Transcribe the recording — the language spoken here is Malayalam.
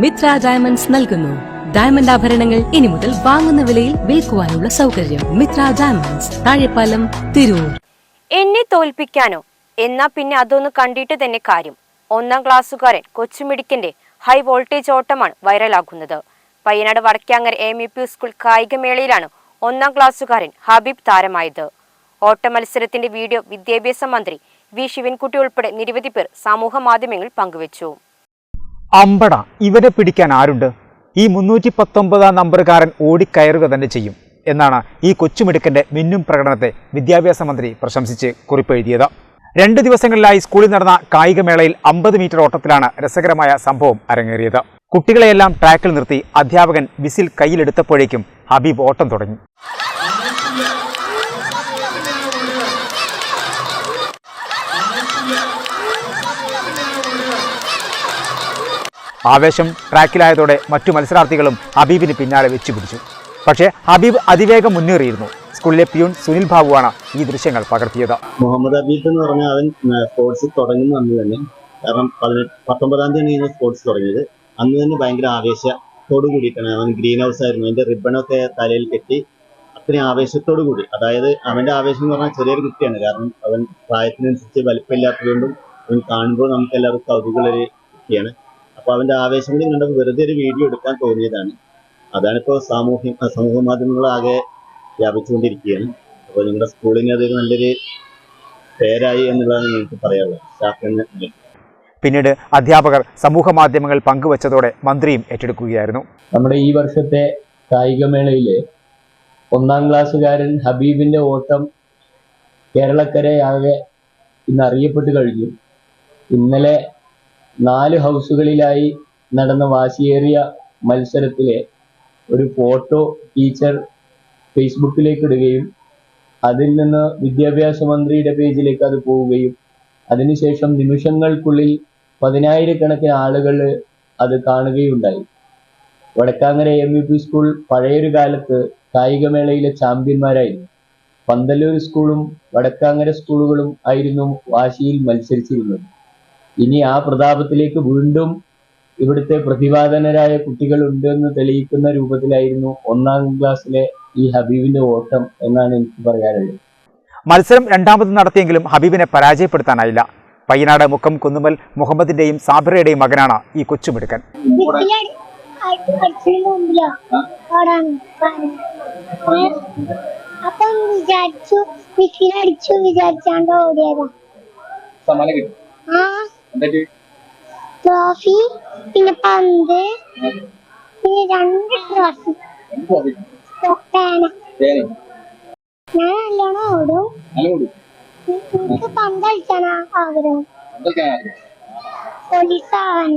മിത്ര ഡയമണ്ട്സ് നൽകുന്നു. ഡയമണ്ട് ആഭരണങ്ങൾ ഇനി മുതൽ വാങ്ങുന്ന വിലയിൽ വിൽക്കുവാനുള്ള സൗകര്യം മിത്ര ഡയമണ്ട്സ് താഴെപ്പാലം തിരൂർ. എന്നെ തോൽപ്പിക്കാനോ. എന്നാ പിന്നെ അതൊന്ന് കണ്ടിട്ട് തന്നെ കാര്യം. ഒന്നാം ക്ലാസ്സുകാരൻ കൊച്ചുമിടിക്കന്റെ ഹൈ വോൾട്ടേജ് ഓട്ടമാണ് വൈറലാകുന്നത്. Payyanad Vadakkangara M E P school കായികമേളയിലാണ് ഒന്നാം ക്ലാസ്സുകാരൻ ഹബീബ് താരമായത്. ഓട്ട മത്സരത്തിന്റെ വീഡിയോ വിദ്യാഭ്യാസ മന്ത്രി വി. ശിവൻകുട്ടി ഉൾപ്പെടെ നിരവധി പേർ സമൂഹ മാധ്യമങ്ങളിൽ പങ്കുവച്ചു. അമ്പട ഇവരെ പിടിക്കാൻ ആരുണ്ട്? ഈ മുന്നൂറ്റി പത്തൊമ്പതാം നമ്പറുകാരൻ ഓടിക്കയറുക തന്നെ ചെയ്യും എന്നാണ് ഈ കൊച്ചുമിടുക്കന്റെ മിന്നും പ്രകടനത്തെ വിദ്യാഭ്യാസ മന്ത്രി പ്രശംസിച്ച് കുറിപ്പെഴുതിയത്. രണ്ട് ദിവസങ്ങളിലായി സ്കൂളിൽ നടന്ന കായികമേളയിൽ അമ്പത് മീറ്റർ ഓട്ടത്തിലാണ് രസകരമായ സംഭവം അരങ്ങേറിയത്. കുട്ടികളെയെല്ലാം ട്രാക്കിൽ നിർത്തി അധ്യാപകൻ വിസിൽ കയ്യിലെടുത്തപ്പോഴേക്കും ഹബീബ് ഓട്ടം തുടങ്ങി. ആവേശം ട്രാക്കിലായതോടെ മറ്റു മത്സരാർത്ഥികളും ഹബീബിന് പിന്നാലെ വെച്ചു പിടിച്ചു പക്ഷേ ഹബീബ് അതിവേഗം മുന്നേറിയിരുന്നു. സ്കൂളിലെ പിയൂൺ സുനിൽ ബാബുവാണ് ഈ ദൃശ്യങ്ങൾ പകർത്തിയത്. മുഹമ്മദ് ഹബീബ് എന്ന് പറഞ്ഞാൽ അവൻ സ്പോർട്സ് തുടങ്ങുന്ന അന്ന് തന്നെ കാരണം പതിനെട്ട് പത്തൊമ്പതാം തീയതിയാണ് സ്പോർട്സ് തുടങ്ങിയത്. അന്ന് തന്നെ ഭയങ്കര ആവേശത്തോടു കൂടിയിട്ടാണ് അവൻ ഗ്രീൻ ഹൗസ് ആയിരുന്നു. അതിന്റെ റിബണൊക്കെ തലയിൽ കെട്ടി അത്രയും ആവേശത്തോടു കൂടി. അതായത് അവന്റെ ആവേശം എന്ന് പറഞ്ഞാൽ ചെറിയൊരു കുട്ടിയാണ്. കാരണം അവൻ പ്രായത്തിനനുസരിച്ച് വലിപ്പമില്ലാത്തതുകൊണ്ടും അവൻ കാണുമ്പോൾ നമുക്ക് എല്ലാവർക്കും കൗതുകളൊരു കുട്ടിയാണ്. അപ്പൊ അവന്റെ ആവേശം കൂടി കണ്ടപ്പോൾ വെറുതെ ഒരു വീഡിയോ എടുക്കാൻ തോന്നിയതാണ്. അതാണിപ്പോ സാമൂഹ്യ സമൂഹ മാധ്യമങ്ങളാകെ വ്യാപിച്ചുകൊണ്ടിരിക്കുകയാണ്. അപ്പോൾ നിങ്ങളുടെ സ്കൂളിന് അതൊരു നല്ലൊരു പേരായി എന്നുള്ളതാണ് നിങ്ങൾക്ക് പറയാനുള്ളത്. സ്റ്റാഫ് എന്ന നിലയ്ക്ക് പിന്നീട് അധ്യാപകർ സമൂഹ മാധ്യമങ്ങൾ പങ്കുവച്ചതോടെ മന്ത്രിയും ഏറ്റെടുക്കുകയായിരുന്നു. നമ്മുടെ ഈ വർഷത്തെ കായികമേളയിലെ ഒന്നാം ക്ലാസ്സുകാരൻ ഹബീബിന്റെ ഓട്ടം കേരളക്കരയാകെ ഇന്ന് അറിയപ്പെട്ടു കഴിഞ്ഞു. ഇന്നലെ നാല് ഹൗസുകളിലായി നടന്ന വാശിയേറിയ മത്സരത്തിലെ ഒരു ഫോട്ടോ ടീച്ചർ ഫേസ്ബുക്കിലേക്ക് ഇടുകയും അതിൽ നിന്ന് വിദ്യാഭ്യാസ മന്ത്രിയുടെ പേജിലേക്ക് അത് പോവുകയും അതിനുശേഷം നിമിഷങ്ങൾക്കുള്ളിൽ പതിനായിരക്കണക്കിന് ആളുകൾ അത് കാണുകയുണ്ടായി. Vadakkangara M U P school പഴയൊരു കാലത്ത് കായികമേളയിലെ ചാമ്പ്യന്മാരായിരുന്നു. പന്തല്ലൂർ സ്കൂളും വടക്കാങ്ങര സ്കൂളുകളും ആയിരുന്നു വാശിയിൽ മത്സരിച്ചിരുന്നത്. ഇനി ആ പ്രതാപത്തിലേക്ക് വീണ്ടും ഇവിടുത്തെ പ്രതിഭാധനരായ കുട്ടികൾ ഉണ്ടെന്ന് തെളിയിക്കുന്ന രൂപത്തിലായിരുന്നു ഒന്നാം ക്ലാസ്സിലെ ഈ ഹബീബിന്റെ ഓട്ടം എന്നാണ് എനിക്ക് പറയാനുള്ളത്. മത്സരം രണ്ടാമത് നടത്തിയെങ്കിലും ഹബീബിനെ പരാജയപ്പെടുത്താനായില്ല. പയ്യനാട് മുക്കം കുന്നുമൽ മുഹമ്മദിന്റെയും സാബിറയുടെയും മകനാണ് ഈ കൊച്ചുമിടുക്കൻ. അപ്പം വിചാരിച്ചു വിക്കിനടിച്ചു വിചാരിച്ചാണ്ട് ഓടിയതാ. ആ. ട്രോഫി പിന്നെ പന്ത് പിന്നെ രണ്ട് ട്രോഫി. ഞാൻ നല്ലോണം ഓടും. എനിക്ക് പന്ത് കളിക്കാനാ ആഗ്രഹം? പോലീസ് ആവാൻ.